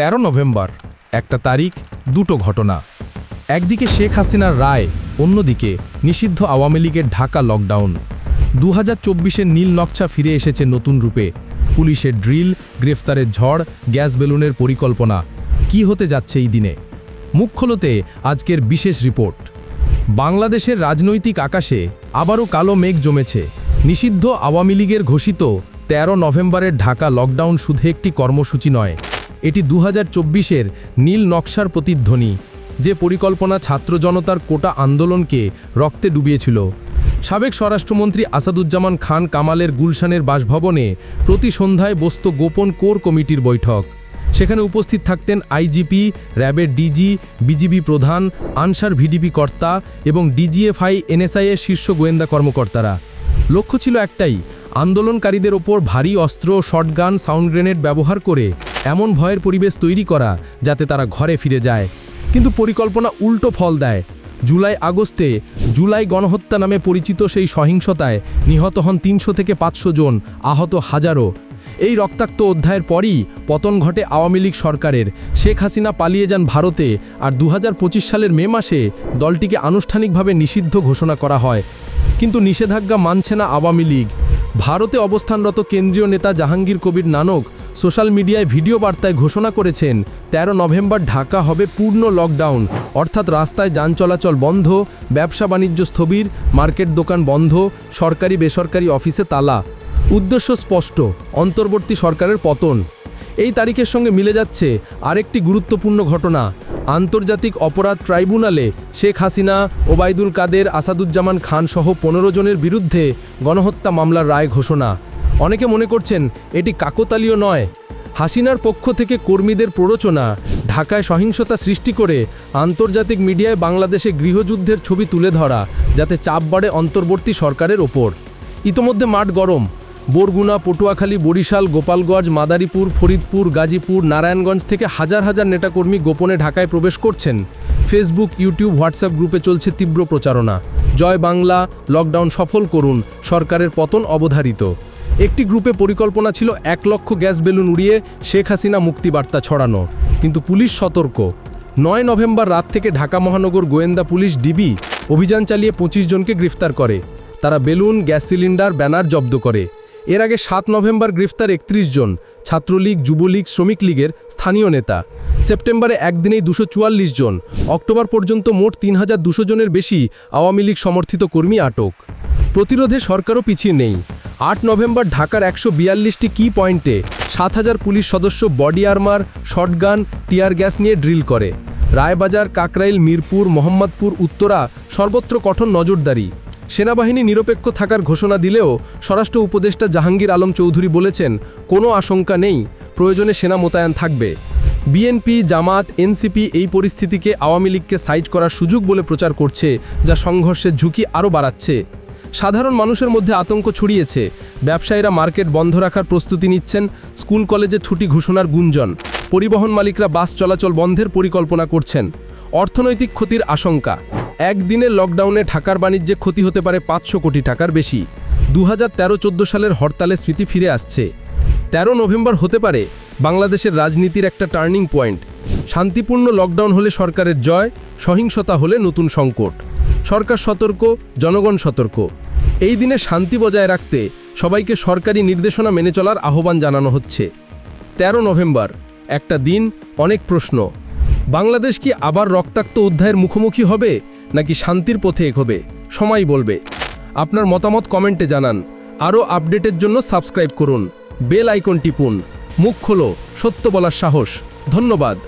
তেরো নভেম্বর, একটা তারিখ, দুটো ঘটনা। একদিকে শেখ হাসিনার রায়, অন্যদিকে নিষিদ্ধ আওয়ামী লীগের ঢাকা লকডাউন। দু হাজার নীল নকশা ফিরে এসেছে নতুন রূপে। পুলিশের ড্রিল, গ্রেফতারের ঝড়, গ্যাস বেলুনের পরিকল্পনা। কি হতে যাচ্ছে এই দিনে? মুখ খোলতে আজকের বিশেষ রিপোর্ট। বাংলাদেশের রাজনৈতিক আকাশে আবারও কালো মেঘ জমেছে। নিষিদ্ধ আওয়ামী লীগের ঘোষিত ১৩ নভেম্বরের ঢাকা লকডাউন শুধু একটি কর্মসূচি নয় এটি দু হাজার নীল নকশার প্রতিধ্বনি, যে পরিকল্পনা ছাত্র জনতার কোটা আন্দোলনকে রক্তে ডুবিয়েছিল। সাবেক স্বরাষ্ট্রমন্ত্রী আসাদুজ্জামান খান কামালের গুলশানের বাসভবনে প্রতি সন্ধ্যায় বসত গোপন কোর কমিটির বৈঠক। সেখানে উপস্থিত থাকতেন আইজিপি, র্যাবের ডিজি, বিজিবি প্রধান, আনসার ভিডিপি কর্তা এবং ডিজিএফআই, এনএসআইয়ের শীর্ষ গোয়েন্দা কর্মকর্তারা। লক্ষ্য ছিল একটাই আন্দোলনকারীদের ওপর ভারী অস্ত্র, শটগান, সাউন্ড গ্রেনেড ব্যবহার করে এমন ভয়ের পরিবেশ তৈরি করা যাতে তারা ঘরে ফিরে যায়। কিন্তু পরিকল্পনা উল্টো ফল দেয়। জুলাই আগস্টে জুলাই গণহত্যা নামে পরিচিত সেই সহিংসতায় নিহত হন তিনশো থেকে পাঁচশো জন, আহত হাজারো। এই রক্তাক্ত অধ্যায়ের পরই পতন ঘটে আওয়ামী লীগ সরকারের। শেখ হাসিনা পালিয়ে যান ভারতে আর দু হাজার পঁচিশ সালের মে মাসে দলটিকে আনুষ্ঠানিকভাবে নিষিদ্ধ ঘোষণা করা হয়। কিন্তু নিষেধাজ্ঞা মানছে না আওয়ামী লীগ। ভারতে অবস্থানরত কেন্দ্রীয় নেতা জাহাঙ্গীর কবির নানক সোশ্যাল মিডিয়ায় ভিডিও বার্তায় ঘোষণা করেছেন ১৩ নভেম্বর ঢাকা হবে পূর্ণ লকডাউন অর্থাৎ রাস্তায় যান চলাচল বন্ধ, ব্যবসা বাণিজ্য স্থবির, মার্কেট দোকান বন্ধ, সরকারি বেসরকারি অফিসে তালা। উদ্দেশ্য স্পষ্ট, অন্তর্বর্তী সরকারের পতন। এই তারিখের সঙ্গে মিলে যাচ্ছে আরেকটি গুরুত্বপূর্ণ ঘটনা। আন্তর্জাতিক অপরাধ ট্রাইব্যুনালে শেখ হাসিনা, ওবায়দুল কাদের, আসাদুজ্জামান খান সহ পনেরো জনের বিরুদ্ধে গণহত্যা মামলার রায় ঘোষণা। অনেকে মনে করছেন এটি কাকতালীয় নয়। হাসিনার পক্ষ থেকে কর্মীদের প্ররোচনা, ঢাকায় সহিংসতা সৃষ্টি করে আন্তর্জাতিক মিডিয়ায় বাংলাদেশে গৃহযুদ্ধের ছবি তুলে ধরা, যাতে চাপ বাড়ে অন্তর্বর্তী সরকারের ওপর। ইতোমধ্যে মাঠ গরম। বরগুনা, পটুয়াখালী, বরিশাল, গোপালগঞ্জ, মাদারীপুর, ফরিদপুর, গাজীপুর, নারায়ণগঞ্জ থেকে হাজার হাজার নেতাকর্মী গোপনে ঢাকায় প্রবেশ করছেন। ফেসবুক ইউটিউব হোয়াটসঅ্যাপ গ্রুপে চলছে তীব্র প্রচারণা। জয় বাংলা, লকডাউন সফল করুন, সরকারের পতন অবধারিত। একটি গ্রুপে পরিকল্পনা ছিল এক লক্ষ গ্যাস বেলুন উড়িয়ে শেখ হাসিনা মুক্তিবার্তা ছড়ানো। কিন্তু পুলিশ সতর্ক। নয় নভেম্বর রাত থেকে ঢাকা মহানগর গোয়েন্দা পুলিশ ডিবি অভিযান চালিয়ে পঁচিশ জনকে গ্রেফতার করে। তারা বেলুন, গ্যাস সিলিন্ডার, ব্যানার জব্দ করে। এর আগে সাত নভেম্বর গ্রেফতার একত্রিশ জন, ছাত্রলীগ, যুবলীগ, শ্রমিক লীগের স্থানীয় নেতা। সেপ্টেম্বরে একদিনেই দুশো জন, অক্টোবর পর্যন্ত মোট তিন হাজার দুশো জনের বেশি আওয়ামী লীগ সমর্থিত কর্মী আটক। প্রতিরোধে সরকারও পিছিয়ে নেই। আট নভেম্বর ঢাকার একশো বিয়াল্লিশটি কি পয়েন্টে সাত হাজার পুলিশ সদস্য body armour, shotgun, tear gas নিয়ে ড্রিল করে। রায়বাজার, কাকরাইল, মিরপুর, মোহাম্মদপুর, উত্তরা সর্বত্র কঠোর নজরদারি। সেনাবাহিনী নিরপেক্ষ থাকার ঘোষণা দিলেও স্বরাষ্ট্র উপদেষ্টা জাহাঙ্গীর আলম চৌধুরী বলেছেন, কোনো আশঙ্কা নেই, প্রয়োজনে সেনা মোতায়েন থাকবে। বিএনপি জামাত এনসিপি এই পরিস্থিতিকে আওয়ামী লীগকে সাইজ করার সুযোগ বলে প্রচার করছে, যা সংঘর্ষের ঝুঁকি আরও বাড়াচ্ছে। সাধারণ মানুষের মধ্যে আতঙ্ক ছড়িয়েছে। ব্যবসায়ীরা মার্কেট বন্ধ রাখার প্রস্তুতি নিচ্ছেন, স্কুল কলেজে ছুটি ঘোষণার গুঞ্জন। পরিবহন মালিকরা বাস চলাচল বন্ধের পরিকল্পনা করছেন। অর্থনৈতিক ক্ষতির আশঙ্কা। একদিনের লকডাউনে ঢাকার বাণিজ্যে ক্ষতি হতে পারে পাঁচশো কোটি টাকার বেশি। দু হাজার তেরো সালের হরতালে স্মৃতি ফিরে আসছে। তেরো নভেম্বর হতে পারে বাংলাদেশের রাজনীতির একটা টার্নিং পয়েন্ট। শান্তিপূর্ণ লকডাউন হলে সরকারের জয়, সহিংসতা হলে নতুন সংকট। সরকার সতর্ক, জনগণ সতর্ক। এই দিনে শান্তি বজায় রাখতে সবাইকে সরকারি নির্দেশনা মেনে চলার আহ্বান জানানো হচ্ছে। তেরো নভেম্বর, একটা দিন, অনেক প্রশ্ন। বাংলাদেশ কি আবার রক্তাক্ত অধ্যায়ের মুখোমুখি হবে? নাকি শান্তির পথে এগোবে? সময় বলবে। আপনার মতামত কমেন্টে জানান। আরও আপডেটের জন্য সাবস্ক্রাইব করুন। বেল আইকন টিপুন। মুখ খোলো। সত্য বলার সাহস। ধন্যবাদ।